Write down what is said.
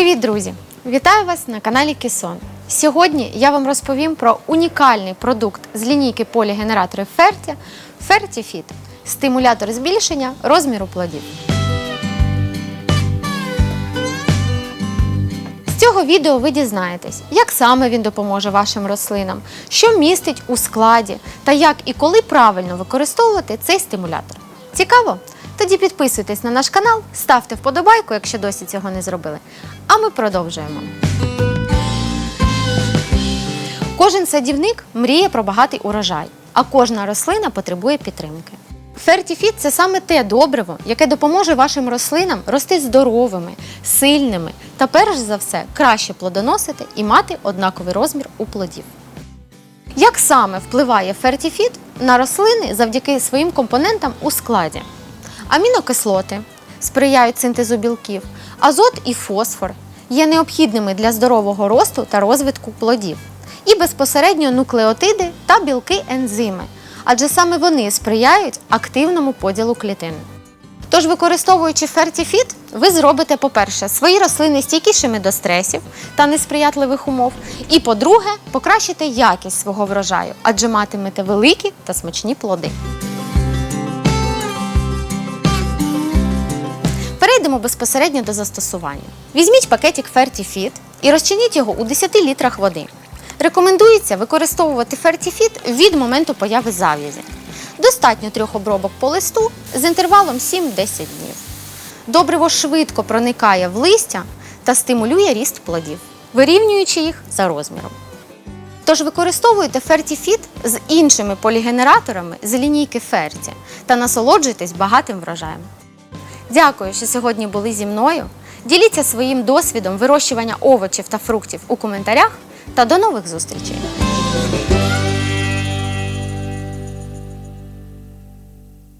Привіт, друзі! Вітаю вас на каналі Кісон. Сьогодні я вам розповім про унікальний продукт з лінійки полігенераторів Ферті FertiFit – стимулятор збільшення розміру плодів. З цього відео ви дізнаєтесь, як саме він допоможе вашим рослинам, що містить у складі та як і коли правильно використовувати цей стимулятор. Цікаво? Тоді підписуйтесь на наш канал, ставте вподобайку, якщо досі цього не зробили. А ми продовжуємо. Кожен садівник мріє про багатий урожай, а кожна рослина потребує підтримки. Фертіфіт це саме те добриво, яке допоможе вашим рослинам рости здоровими, сильними та, перш за все, краще плодоносити і мати однаковий розмір у плодів. Як саме впливає фертіфіт на рослини завдяки своїм компонентам у складі? Амінокислоти сприяють синтезу білків, азот і фосфор є необхідними для здорового росту та розвитку плодів, і безпосередньо нуклеотиди та білки-ензими, адже саме вони сприяють активному поділу клітин. Тож, використовуючи фертіфіт, ви зробите, по-перше, свої рослини стійкішими до стресів та несприятливих умов. І по-друге, покращите якість свого врожаю, адже матимете великі та смачні плоди. Перейдемо безпосередньо до застосування. Візьміть пакетик FertiFit і розчиніть його у 10 літрах води. Рекомендується використовувати FertiFit від моменту появи зав'язі. Достатньо трьох обробок по листу з інтервалом 7-10 днів. Добриво швидко проникає в листя та стимулює ріст плодів, вирівнюючи їх за розміром. Тож використовуйте FertiFit з іншими полігенераторами з лінійки Ferti та насолоджуйтесь багатим врожаєм. Дякую, що сьогодні були зі мною. Діліться своїм досвідом вирощування овочів та фруктів у коментарях та до нових зустрічей!